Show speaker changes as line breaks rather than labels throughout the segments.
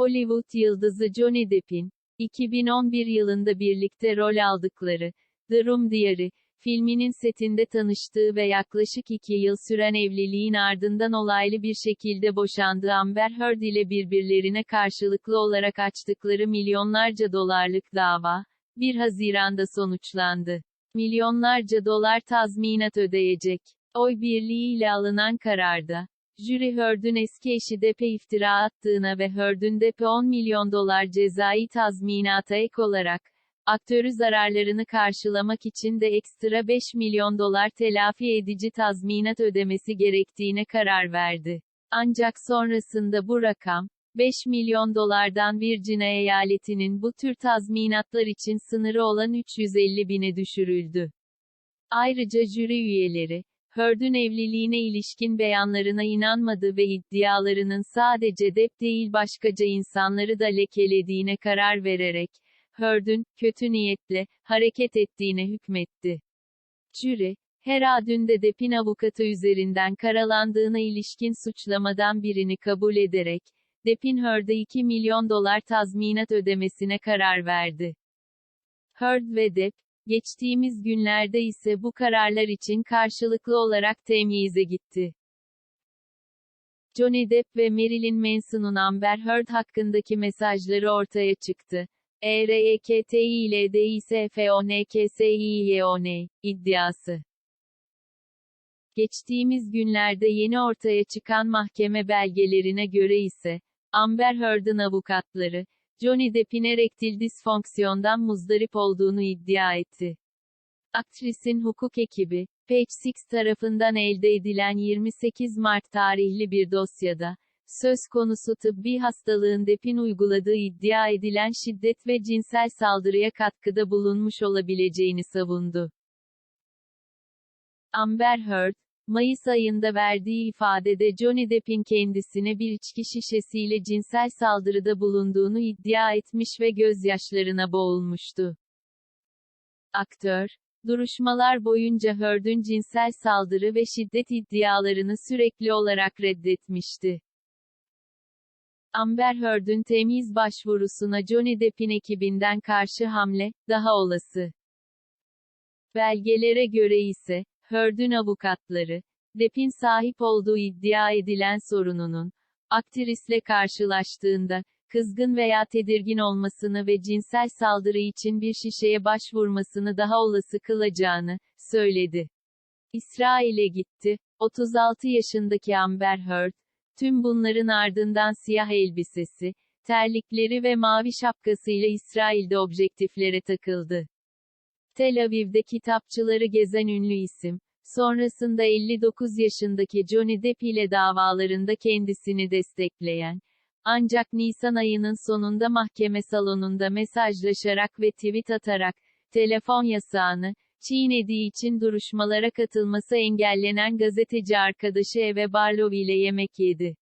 Hollywood yıldızı Johnny Depp'in, 2011 yılında birlikte rol aldıkları, The Room Diary, filminin setinde tanıştığı ve yaklaşık iki yıl süren evliliğin ardından olaylı bir şekilde boşandığı Amber Heard ile birbirlerine karşılıklı olarak açtıkları milyonlarca dolarlık dava, 1 Haziran'da sonuçlandı. Milyonlarca dolar tazminat ödeyecek. Oy birliğiyle alınan kararda, jüri Heard'ün eski eşi Depp'e iftira attığına ve Heard'ün Depp'e 10 milyon dolar cezai tazminata ek olarak, aktörü zararlarını karşılamak için de ekstra 5 milyon dolar telafi edici tazminat ödemesi gerektiğine karar verdi. Ancak sonrasında bu rakam, 5 milyon dolardan Virgin eyaletinin bu tür tazminatlar için sınırı olan 350 bine düşürüldü. Ayrıca jüri üyeleri, Heard'ün evliliğine ilişkin beyanlarına inanmadı ve iddialarının sadece Depp değil başkaca insanları da lekelediğine karar vererek, Heard'ün, kötü niyetle, hareket ettiğine hükmetti. Jüri, Heradün'de Depp'in avukatı üzerinden karalandığına ilişkin suçlamadan birini kabul ederek, Depp'in Heard'a 2 milyon dolar tazminat ödemesine karar verdi. Heard ve Depp, geçtiğimiz günlerde ise bu kararlar için karşılıklı olarak temyize gitti. Johnny Depp ve Marilyn Manson'un Amber Heard hakkındaki mesajları ortaya çıktı. E EREKTİLDİSFONKSİYON iddiası. Geçtiğimiz günlerde yeni ortaya çıkan mahkeme belgelerine göre ise, Amber Heard'ın avukatları, Johnny Depp'in erektil disfonksiyondan muzdarip olduğunu iddia etti. Aktrisin hukuk ekibi, Page Six tarafından elde edilen 28 Mart tarihli bir dosyada, söz konusu tıbbi hastalığın Depp'in uyguladığı iddia edilen şiddet ve cinsel saldırıya katkıda bulunmuş olabileceğini savundu. Amber Heard, Mayıs ayında verdiği ifadede Johnny Depp'in kendisine bir içki şişesiyle cinsel saldırıda bulunduğunu iddia etmiş ve gözyaşlarına boğulmuştu. Aktör, duruşmalar boyunca Heard'ün cinsel saldırı ve şiddet iddialarını sürekli olarak reddetmişti. Amber Heard'ün temiz başvurusuna Johnny Depp'in ekibinden karşı hamle, daha olası. Belgelere göre ise, Heard'ün avukatları, Depp'in sahip olduğu iddia edilen sorununun, aktrisle karşılaştığında, kızgın veya tedirgin olmasını ve cinsel saldırı için bir şişeye başvurmasını daha olası kılacağını, söyledi. İsrail'e gitti. 36 yaşındaki Amber Heard, tüm bunların ardından siyah elbisesi, terlikleri ve mavi şapkasıyla İsrail'de objektiflere takıldı. Tel Aviv'de kitapçıları gezen ünlü isim, sonrasında 59 yaşındaki Johnny Depp ile davalarında kendisini destekleyen, ancak Nisan ayının sonunda mahkeme salonunda mesajlaşarak ve tweet atarak, telefon yasağını, çiğnediği için duruşmalara katılması engellenen gazeteci arkadaşı Eve Barlow ile yemek yedi.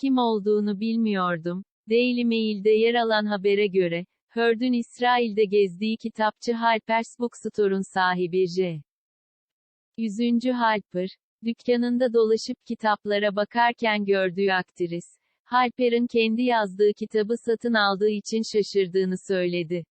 Kim olduğunu bilmiyordum. Daily Mail'de yer alan habere göre, Heard'ün İsrail'de gezdiği kitapçı Harper's Bookstore'un sahibi J. 100. Harper, dükkanında dolaşıp kitaplara bakarken gördüğü aktris, Harper'ın kendi yazdığı kitabı satın aldığı için şaşırdığını söyledi.